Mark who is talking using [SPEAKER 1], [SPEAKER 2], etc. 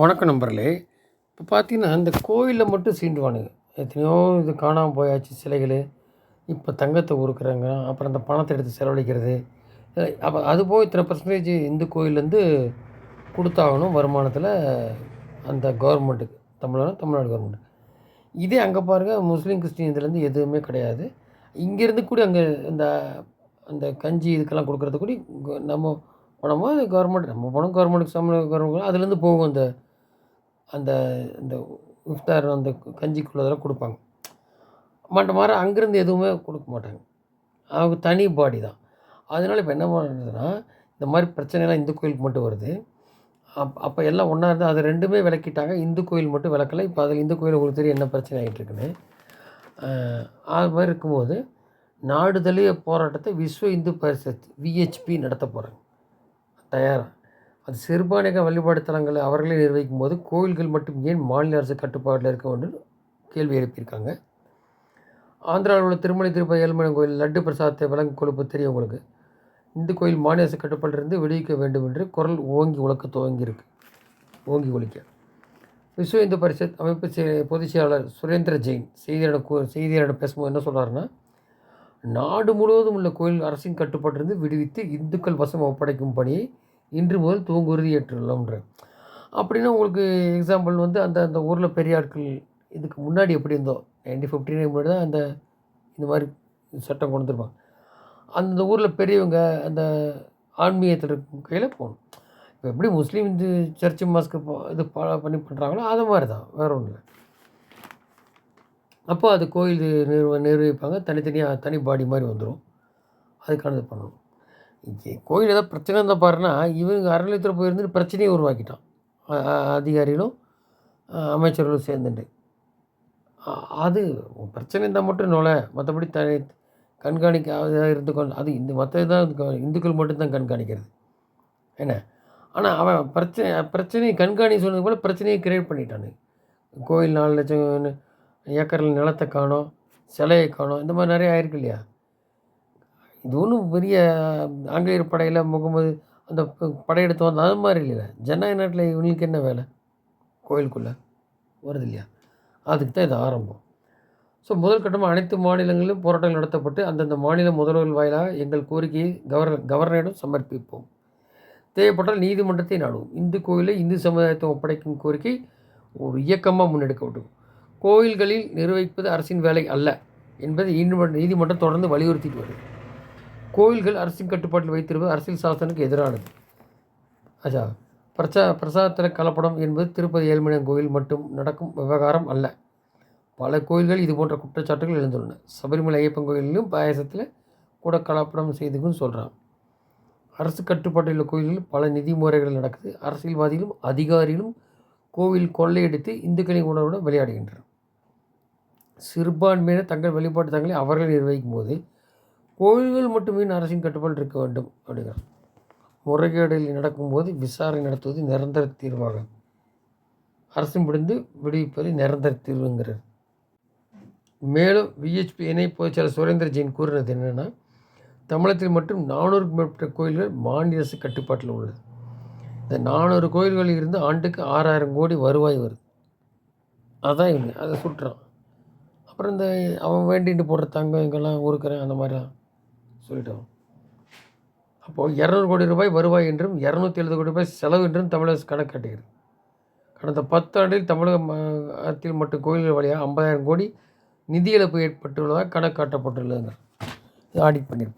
[SPEAKER 1] வணக்கம் நண்பர்களே. இப்போ பார்த்தீங்கன்னா இந்த கோயிலில் மட்டும் சீண்டுவானுங்க. எத்தனையோ இது காணாமல் போயாச்சு சிலைகள். இப்போ தங்கத்தை உருக்குறாங்க அப்புறம் அந்த பணத்தை எடுத்து செலவழிக்கிறது. அப்போ அது போய் இத்தனை பர்சன்டேஜ் இந்து கோயிலேருந்து கொடுத்தாகணும் வருமானத்தில் அந்த கவர்மெண்ட்டுக்கு தமிழ்நாடு தமிழ்நாடு கவர்மெண்ட் இதே அங்கே பாருங்கள் முஸ்லீம் கிறிஸ்டின் இதுலேருந்து எதுவுமே கிடையாது. இங்கேருந்து கூட அங்கே இந்த அந்த கஞ்சி இதுக்கெல்லாம் கொடுக்குறது கூட நம்ம பணமோ கவர்மெண்ட் நம்ம பணம் கவர்மெண்ட்டுக்கு சம்பளம் கவர்மெண்ட் அதுலேருந்து போகும் அந்த அந்த இந்த இஃப்தார் அந்த கஞ்சிக்குள்ளதெல்லாம் கொடுப்பாங்க. மாட்ட மாதிரி அங்கேருந்து எதுவுமே கொடுக்க மாட்டாங்க. அவங்க தனி பாடி தான். அதனால இப்போ என்ன பண்ணுறதுன்னா இந்த மாதிரி பிரச்சனைலாம் இந்து கோயிலுக்கு மட்டும் வருது. அப் அப்போ எல்லாம் ஒன்றா இருந்தால் அது ரெண்டுமே விளக்கிட்டாங்க. இந்து கோயில் மட்டும் விளக்கலை. இப்போ அதில் இந்து கோயில் உங்களுக்கு தெரியும் என்ன பிரச்சனை ஆகிட்டு இருக்குன்னு அது மாதிரி இருக்கும்போது நாடுதலிய போராட்டத்தை விஸ்வ இந்து பரிசத் விஹெச்பி நடத்த போகிறாங்க தயாராக அது சிறுபான்மைக வழிபாடு தலங்களை அவர்களே நிர்வகிக்கும் போது கோயில்கள் மட்டும் ஏன் மாநில அரசு கட்டுப்பாட்டில் இருக்க வேண்டும் கேள்வி எழுப்பியிருக்காங்க. ஆந்திராவில் உள்ள திருமலை திருப்பதி ஏழுமலை கோயில் லட்டு பிரசாதத்தை விலங்கு கொழுப்பு தெரியும் உங்களுக்கு. இந்து கோயில் மாநில அரசு கட்டுப்பாட்டிலிருந்து விடுவிக்க வேண்டும் என்று குரல் ஓங்கி உழக்க துவங்கியிருக்கு. ஓங்கி ஒழிக்க விஸ்வ இந்து பரிஷத் அமைப்பு பொதுச் செயலாளர் சுரேந்திர ஜெயின் செய்தியாளர் கூ செய்தியாளர் பேசும்போது என்ன சொல்கிறாருன்னா நாடு முழுவதும் உள்ள கோயில் அரசின் கட்டுப்பாட்டிலிருந்து விடுவித்து இந்துக்கள் வசம் ஒப்படைக்கும் பணியை இன்று முதல் துவங்க உறுதியேற்றுள்ளோம்ன்ற அப்படின்னா உங்களுக்கு எக்ஸாம்பிள் வந்து அந்த அந்த ஊரில் பெரிய ஆட்கள் இதுக்கு முன்னாடி எப்படி இருந்தோ நைன்டீன் ஃபிஃப்டி நைன் முன்னாடி தான் அந்த இந்த மாதிரி சட்டம் கொண்டு வந்துருப்பாங்க. அந்த ஊரில் பெரியவங்க அந்த ஆன்மீகத்தில் இருக்கும் கையில் போகணும் இப்போ எப்படி முஸ்லீம் இது சர்ச்சு மாஸ்க்கு இது ஃபாலோ பண்ணி பண்ணுறாங்களோ அது மாதிரி தான் வேறு ஒன்றும் இல்லை. அப்போ அது கோயில் நிர்வ நிர்வகிப்பாங்க. தனித்தனியாக தனி பாடி மாதிரி வந்துடும் அதுக்கானது பண்ணணும். கோயில் ஏதாவது பிரச்சனை இருந்தால் பாருன்னா இவங்க அறநிலையத்தில் போயிருந்து பிரச்சனையை உருவாக்கிட்டான். அதிகாரிகளும் அமைச்சர்களும் சேர்ந்துட்டு அது பிரச்சனை இருந்தால் மட்டும் நோல மற்றபடி த கண்காணிக்க இருந்து கொண்டு அது இந்த மற்ற தான் இந்துக்கள் மட்டும்தான் கண்காணிக்கிறது. என்ன? ஆனால் அவன் பிரச்சனை பிரச்சனையை கண்காணி சொன்னது போல் பிரச்சனையை கிரியேட் பண்ணிட்டானு. கோயில் நாலு லட்சம் ஏக்கரில் நிலத்தை காணோம் சிலையை காணோம் இந்த மாதிரி நிறைய ஆயிருக்கு இல்லையா? இது ஒன்றும் பெரிய ஆங்கிலேயர் படையில் முகமது அந்த படையெடுத்து வந்த அது மாதிரி இல்லை ஜனநாயக நாட்டில் இவங்களுக்கு என்ன வேலை? கோயிலுக்குள்ளே. வருது இல்லையா? அதுக்கு தான் இது ஆரம்பம். ஸோ முதல் கட்டமாக அனைத்து மாநிலங்களிலும் போராட்டங்கள் நடத்தப்பட்டு அந்தந்த மாநில முதல்வர்கள் வாயிலாக எங்கள் கோரிக்கையை கவர்னர் கவர்னரிடம் சமர்ப்பிப்போம். தேவைப்பட்டால் நீதிமன்றத்தை நாடுவோம். இந்து கோயிலை இந்து சமுதாயத்தை ஒப்படைக்கும் கோரிக்கை ஒரு இயக்கமாக முன்னெடுக்கப்படும் கோயில்களில் நிர்வகிப்பது அரசின் வேலை அல்ல என்பதை நீதிமன்றம் தொடர்ந்து வலியுறுத்திட்டு வருது. கோவில்கள் அரசின் கட்டுப்பாட்டில் வைத்திருப்பது அரசியல் சாசனுக்கு எதிரானது. அச்சா பிரசா பிரசாதத்தில் கலப்படம் என்பது திருப்பதி ஏழ்மலையன் கோயில் மட்டும் நடக்கும் விவகாரம் அல்ல. பல கோயில்கள் இது போன்ற குற்றச்சாட்டுகள் எழுந்துள்ளன. சபரிமலை ஐயப்பன் கோயிலிலும் பாயசத்தில் கூட கலப்படம் செய்துக்குன்னு சொல்கிறான் அரசு கட்டுப்பாட்டில் உள்ள கோயில்களில் பல நிதி முறைகள் நடக்குது. அரசியல்வாதிகளும் அதிகாரிகளும் கோவில் கொள்ளையடித்து இந்துக்களின் உணர்வுடன் விளையாடுகின்றனர். சிறுபான்மையினர் தங்கள் வழிபாட்டு தங்களை அவர்கள் நிர்வகிக்கும் போது கோயில்கள் மட்டுமே அரசின் கட்டுப்பாடு இருக்க வேண்டும் அப்படிங்கிறார். முறைகேடுகள் நடக்கும்போது விசாரணை நடத்துவது நிரந்தர தீர்வாகும் அரசு முடிந்து விடுவிப்பது நிரந்தர தீர்வுங்கிறார். மேலும் விஹெச்பி இணை பொதுச்செயலர் சுரேந்திர ஜெயின் கூறினது என்னென்னா தமிழகத்தில் மட்டும் நானூறுக்கு மேற்பட்ட கோயில்கள் மாநில அரசு கட்டுப்பாட்டில் உள்ளது. இந்த நானூறு கோயில்களில் இருந்து ஆண்டுக்கு ஆறாயிரம் கோடி வருவாய் வருது. அதான் இவங்க அதை சுட்டுறான். அப்புறம் இந்த அவன் வேண்டிட்டு போடுற தங்கம் இங்கெல்லாம் உருக்கிறேன் அந்த மாதிரிலாம். சொல்லிட்டோம். அப்போது இரநூறு கோடி ரூபாய் வருவாய் என்றும் இரநூத்தி எழுபது கோடி ரூபாய் செலவு என்றும் தமிழக அரசு கணக்கு காட்டுகிறது. கடந்த பத்தாண்டில் தமிழக மாநிலத்தில் மட்டும் கோயில்கள் வழியாக ஐம்பதாயிரம் கோடி நிதி இழப்பு ஏற்பட்டுள்ளதாக கணக்கு காட்டப்பட்டுள்ளதுங்க. ஆடிட் பண்ணியிருப்பாங்க